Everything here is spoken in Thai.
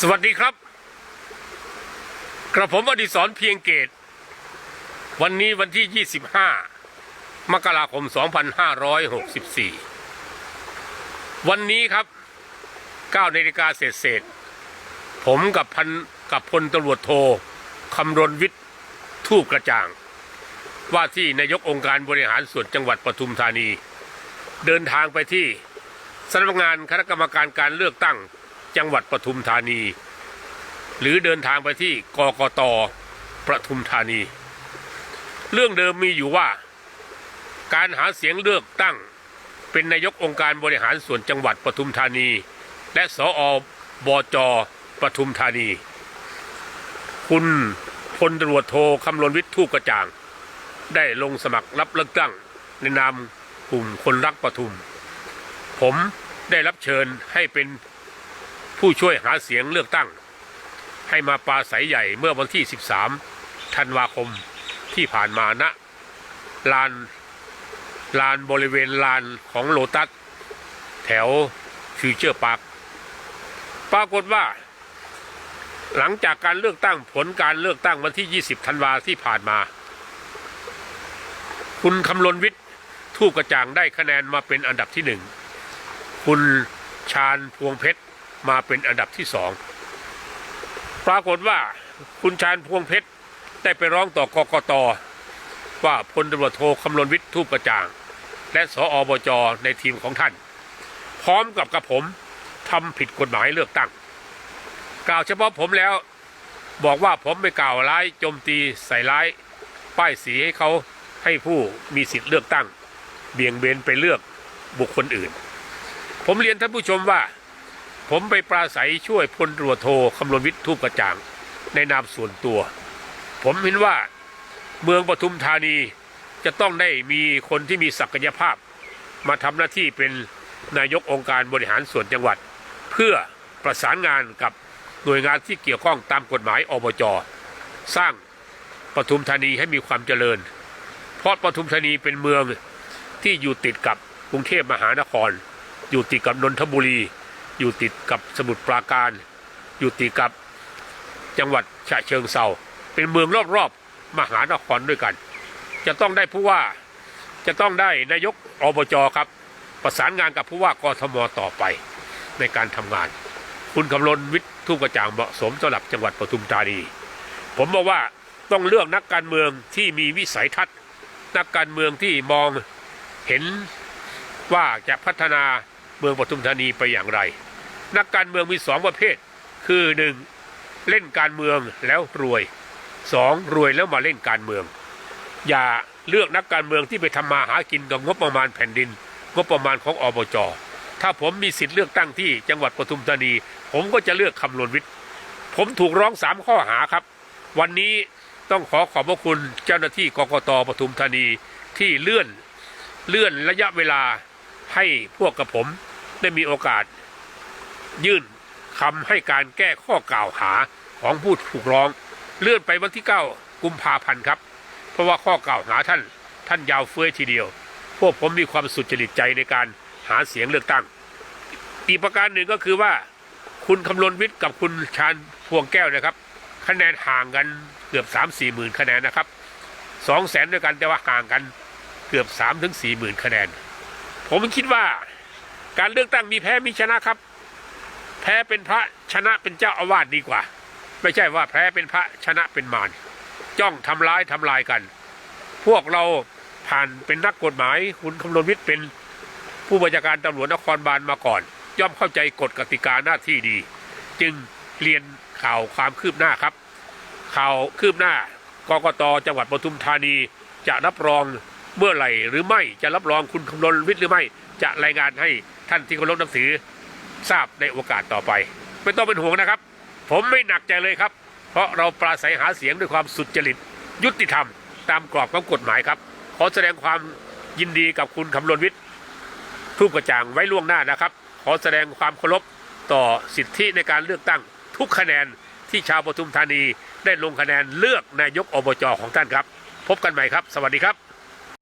สวัสดีครับ กระผมอดิศรเพียงเกต วันนี้วันที่ 25 มกราคม 2564 วันนี้ครับ9นาฬิกาเศษเศษ ผมกับพันกับพลตำรวจโทคำรณวิทย์ทูปกระจ่าง ว่าที่นายกองค์การบริหารส่วนจังหวัดปทุมธานี เดินทางไปที่สำนักงานคณะกรรมการการเลือกตั้ง จังหวัดปทุมธานี หรือเดินทางไปที่กกตปทุมธานี เรื่องเดิมมีอยู่ว่า การหาเสียงเลือกตั้ง เป็นนายกองค์การบริหารส่วนจังหวัดปทุมธานี และสออบจปทุมธานี คุณพลตรวจโทคำรณวิทย์ทูปกระจ่าง ได้ลงสมัครรับเลือกตั้งในนามกลุ่มคนรักปทุม ผมได้รับเชิญให้เป็น ผู้ช่วยหาเสียงเลือกตั้ง ให้มาปราศัยใหญ่เมื่อวันที่ 13 ธันวาคมที่ผ่านมาณลานลานบริเวณลานของโลตัส แถวฟิวเจอร์พาร์คปรากฏว่า หลังจากการเลือกตั้งผลการเลือกตั้งวันที่ 20 ธันวาที่ผ่านมา คุณคำลนวิทย์ทูปกระจ่างได้คะแนนมาเป็นอันดับที่หนึ่ง คุณชาญพวงเพชร มาเป็นอันดับที่สองปรากฏว่าคุณชาญพวงเพชรได้ไปร้องต่อกกตว่าพลตำรวจโทคำลนวิทย์ทูปกระจ่าง และสออบจในทีมของท่าน พร้อมกับกับผมทำผิดกฎหมายเลือกตั้ง กล่าวเฉพาะผมแล้วบอกว่าผมไปกล่าวร้ายโจมตีใส่ร้าย ป้ายสีให้เขาให้ผู้มีสิทธิ์เลือกตั้ง เบี่ยงเบนไปเลือกบุคคลอื่น ผมเรียนท่านผู้ชมว่า ผมไปปราศัยช่วยพลตรวจโทคำลนวิทย์ทูปกระจ่าง ในนามส่วนตัว ผมเห็นว่าเมืองปทุมธานีจะต้องได้มีคนที่มีศักยภาพ มาทำหน้าที่เป็นนายกองค์การบริหารส่วนจังหวัด เพื่อประสานงานกับหน่วยงานที่เกี่ยวข้องตามกฎหมายอบจสร้างปทุมธานีให้มีความเจริญ เพราะปทุมธานีเป็นเมืองที่อยู่ติดกับกรุงเทพมหานคร อยู่ติดกับนนทบุรี อยู่ติดกับสมุทรปราการ อยู่ติดกับจังหวัดฉะเชิงเซาเป็นเมืองรอบๆมหานครด้วยกัน จะต้องได้ผู้ว่าจะต้องได้นายกอบจครับ ประสานงานกับผู้ว่ากทมต่อไปในการทำงาน คุณกำลนวิทย์ทูปกระจ่างเหมาะสมสำหรับจังหวัดปทุมธานี ผมบอกว่าต้องเลือกนักการเมืองที่มีวิสัยทัศน์ นักการเมืองที่มองเห็นว่าจะพัฒนาเมืองปทุมธานีไปอย่างไร นักการเมืองมีสองประเภท คือหนึ่งเล่นการเมืองแล้วรวยสองรวยแล้วมาเล่นการเมือง อย่าเลือกนักการเมืองที่ไปทำมาหากินกับงบประมาณแผ่นดิน งบประมาณของอบจถ้าผมมีสิทธิ์เลือกตั้งที่จังหวัดปทุมธานี ผมก็จะเลือกคำนวณวิทย์ ผมถูกร้องสามข้อหาครับ วันนี้ต้องขอขอบพระคุณเจ้าหน้าที่กกตปทุมธานีที่เลื่อนเลื่อนระยะเวลาให้พวกกับผมได้มีโอกาส ยื่นคำให้การแก้ข้อกล่าวหาของผู้ถูกร้อง เลื่อนไปวันที่ 9 กุมภาพันธ์ครับ เพราะว่าข้อกล่าวหาท่านท่านยาวเฟ้ยทีเดียว พวกผมมีความสุจริตใจในการหาเสียงเลือกตั้ง อีกประการหนึ่งก็คือว่า คุณคำลนวิทย์กับคุณชาญพวงแก้วนะครับ คะแนนห่างกันเกือบ 3 4หมื่นคะแนนนะครับสองแสนด้วยกันแต่ว่าห่างกันเกือบ3ถึง4หมื่นคะแนน ผมคิดว่าการเลือกตั้งมีแพ้มีชนะครับ พ้เป็นพระชนะเป็นเจ้าอาวาสดีกว่า ไม่ใช่ว่าแพ้เป็นพระชนะเป็นมารจ้องทำร้ายทำลายกัน พวกเราผ่านเป็นนักกฎหมายคุณคำนวณวิทย์เป็นผู้บัญชาการตำรวจนครบาลมาก่อน ย่อมเข้าใจกฎกติกาหน้าที่ดี จึงเรียนข่าวความคืบหน้าครับ ข่าวคืบหน้ากกตจังหวัดปทุมธานีจะรับรองเมื่อไหร่หรือไม่จะรับรองคุณคำนวณวิทย์หรือไม่ จะรายงานให้ท่านที่เคารพนับถือ ทราบในโอกาสต่อไป ไม่ต้องเป็นห่วงนะครับ ผมไม่หนักใจเลยครับ เพราะเราปราศัยหาเสียงด้วยความสุจริต ยุติธรรม ตามกรอบของกฎหมายครับ ขอแสดงความยินดีกับคุณคำนวณวิทย์ทูปกระจ่างไว้ล่วงหน้านะครับ ขอแสดงความเคารพต่อสิทธิในการเลือกตั้ง ทุกคะแนนที่ชาวปทุมธานีได้ลงคะแนนเลือกนายกอบจของท่านครับ พบกันใหม่ครับ สวัสดีครับ